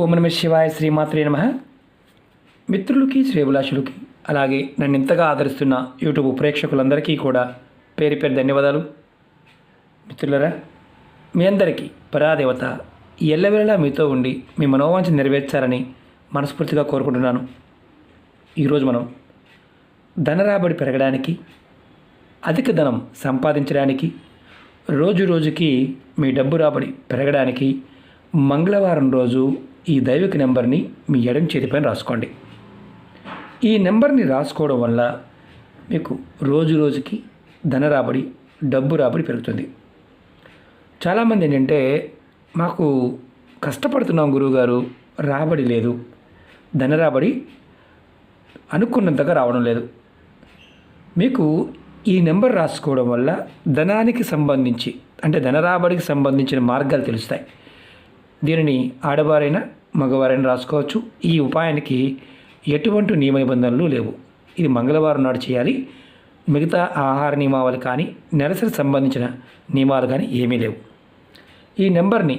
ఓం నమ శివాయ శ్రీమాత్రే నమ. మిత్రులకి శ్రేభిలాషులకి అలాగే నన్ను ఇంతగా ఆదరిస్తున్న యూట్యూబ్ ప్రేక్షకులందరికీ కూడా పేరు పేరు ధన్యవాదాలు. మిత్రులరా మీ అందరికీ పరాదేవత ఎల్లవేళలా మీతో ఉండి మీ మనోవాంఛ నెరవేర్చాలని మనస్ఫూర్తిగా కోరుకుంటున్నాను. ఈరోజు మనం ధన రాబడి పెరగడానికి అధిక ధనం సంపాదించడానికి రోజు రోజుకి మీ డబ్బు రాబడి పెరగడానికి మంగళవారం రోజు ఈ దైవిక నెంబర్ని మీ ఎడం చేతిపైన రాసుకోండి. ఈ నెంబర్ని రాసుకోవడం వల్ల మీకు రోజు రోజుకి ధన రాబడి డబ్బు రాబడి పెరుగుతుంది. చాలామంది ఏంటంటే మాకు కష్టపడుతున్నాం గురువుగారు రాబడి లేదు. ధన రాబడి అనుకున్నంతగా రావడం లేదు. మీకు ఈ నెంబర్ రాసుకోవడం వల్ల ధనానికి సంబంధించి అంటే ధన రాబడికి సంబంధించిన మార్గాలు తెలుస్తాయి. దీనిని ఆడవారైనా మగవారైనా రాసుకోవచ్చు. ఈ ఉపాయానికి ఎటువంటి నియమ నిబంధనలు లేవు. ఇది మంగళవారం నాడు చేయాలి. మిగతా ఆహార నియమావళి కానీ నెలసరి సంబంధించిన నియమాలు కానీ ఏమీ లేవు. ఈ నెంబర్ని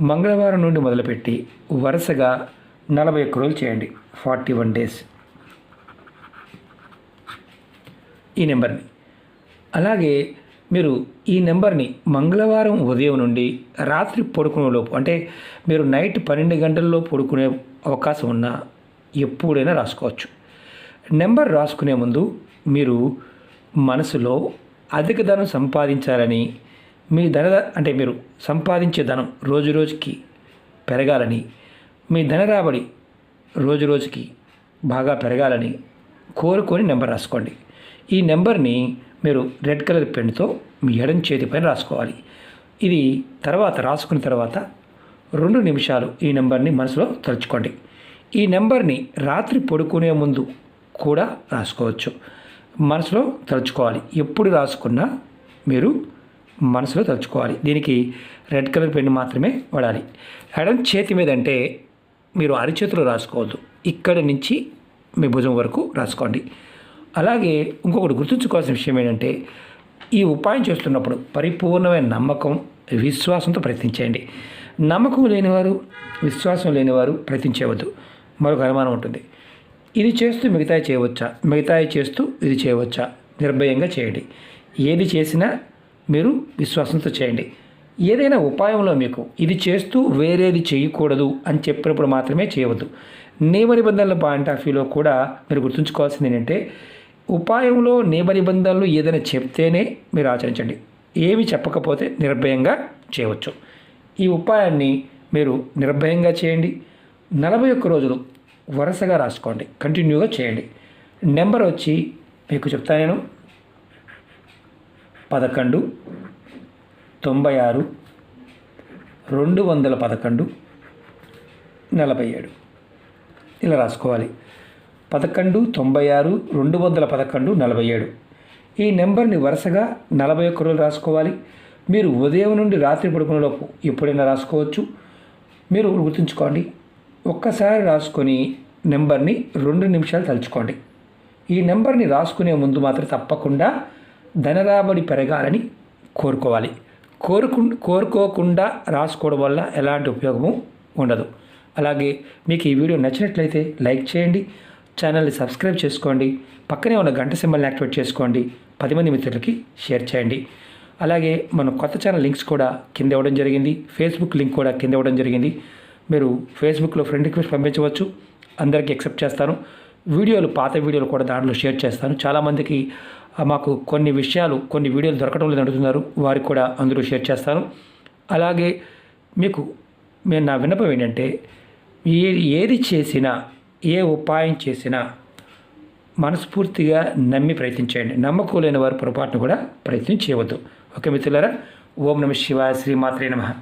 మంగళవారం నుండి మొదలుపెట్టి వరుసగా నలభై ఒక్క రోజులు చేయండి. Forty one days. ఈ నెంబర్ని. అలాగే మీరు ఈ నెంబర్ని మంగళవారం ఉదయం నుండి రాత్రి పడుకునేలోపు అంటే మీరు నైట్ పన్నెండు గంటల్లో పడుకునే అవకాశం ఉన్న ఎప్పుడైనా రాసుకోవచ్చు. నెంబర్ రాసుకునే ముందు మీరు మనసులో అధిక ధనం సంపాదించాలని మీ ధన అంటే మీరు సంపాదించే ధనం రోజు రోజుకి పెరగాలని మీ ధన రాబడి రోజు రోజుకి బాగా పెరగాలని కోరుకొని నెంబర్ రాసుకోండి. ఈ నెంబర్ని మీరు రెడ్ కలర్ పెన్తో మీ ఎడం చేతి పైన రాసుకోవాలి. ఇది తర్వాత రాసుకున్న తర్వాత రెండు నిమిషాలు ఈ నెంబర్ని మనసులో తలుచుకోండి. ఈ నెంబర్ని రాత్రి పడుకునే ముందు కూడా రాసుకోవచ్చు. మనసులో తలుచుకోవాలి. ఎప్పుడు రాసుకున్నా మీరు మనసులో తలుచుకోవాలి. దీనికి రెడ్ కలర్ పెన్ మాత్రమే వాడాలి. ఎడం చేతి మీద అంటే మీరు అరిచేతిలో రాసుకోవద్దు. ఇక్కడి నుంచి మీ భుజం వరకు రాసుకోండి. అలాగే ఇంకొకటి గుర్తుంచుకోవాల్సిన విషయం ఏంటంటే ఈ ఉపాయం చేస్తున్నప్పుడు పరిపూర్ణమైన నమ్మకం విశ్వాసంతో ప్రయత్నించేయండి. నమ్మకం లేనివారు విశ్వాసం లేనివారు ప్రయత్నించవద్దు. మరొక అనుమానం ఉంటుంది. ఇది చేస్తూ మిగతాయి చేయవచ్చా? మిగతా చేస్తూ ఇది చేయవచ్చా? నిర్భయంగా చేయండి. ఏది చేసినా మీరు విశ్వాసంతో చేయండి. ఏదైనా ఉపాయంలో మీకు ఇది చేస్తూ వేరేది చేయకూడదు అని చెప్పినప్పుడు మాత్రమే చేయవద్దు. నియమ నిబంధనల పాయింట్ ఆఫ్ వ్యూలో కూడా మీరు గుర్తుంచుకోవాల్సింది ఏంటంటే ఉపాయంలో నియమ నిబంధనలు ఏదైనా చెప్తేనే మీరు ఆచరించండి. ఏమి చెప్పకపోతే నిర్భయంగా చేయవచ్చు. ఈ ఉపాయాన్ని మీరు నిర్భయంగా చేయండి. నలభై ఒక్క రోజులు వరుసగా రాసుకోండి. కంటిన్యూగా చేయండి. నెంబర్ వచ్చి మీకు చెప్తా నేను. పదకొండు తొంభై ఆరు రెండు వందల పదకొండు నలభై ఏడు. ఇలా రాసుకోవాలి. పదకొండు తొంభై ఆరు రెండు వందల పదకొండు నలభై ఏడు. ఈ నెంబర్ని వరుసగా నలభై ఒక్క రోజులు రాసుకోవాలి. మీరు ఉదయం నుండి రాత్రి పడుకునేలోపు ఎప్పుడైనా రాసుకోవచ్చు. మీరు గుర్తుంచుకోండి ఒక్కసారి రాసుకొని నెంబర్ని రెండు నిమిషాలు తలుచుకోండి. ఈ నెంబర్ని రాసుకునే ముందు మాత్రం తప్పకుండా ధనరాబడి పెరగాలని కోరుకోవాలి. కోరుకు కోరుకోకుండా రాసుకోవడం వల్ల ఎలాంటి ఉపయోగము ఉండదు. అలాగే మీకు ఈ వీడియో నచ్చినట్లయితే లైక్ చేయండి. ఛానల్ని సబ్స్క్రైబ్ చేసుకోండి. పక్కనే ఉన్న గంట సింబల్ని యాక్టివేట్ చేసుకోండి. పది మంది మిత్రులకి షేర్ చేయండి. అలాగే మన కొత్త ఛానల్ లింక్స్ కూడా కింద ఇవ్వడం జరిగింది. ఫేస్బుక్ లింక్ కూడా కింద ఇవ్వడం జరిగింది. మీరు ఫేస్బుక్లో ఫ్రెండ్ రిక్వెస్ట్ పంపించవచ్చు. అందరికీ యాక్సెప్ట్ చేస్తాను. వీడియోలు పాత వీడియోలు కూడా దాంట్లో షేర్ చేస్తాను. చాలామందికి మాకు కొన్ని విషయాలు కొన్ని వీడియోలు దొరకడం లేదు అడుగుతున్నారు. వారికి కూడా అందులో షేర్ చేస్తాను. అలాగే మీకు నేను నా విన్నపం ఏంటంటే ఏది చేసినా ఏ ఉపాయం చేసినా మనస్ఫూర్తిగా నమ్మి ప్రయత్నించండి. నమ్మకం లేని వారు పొరపాటును కూడా ప్రయత్నం చేయవద్దు. ఓకే మిత్రులారా ఓం నమ శివాయ శ్రీమాత్రే నమః.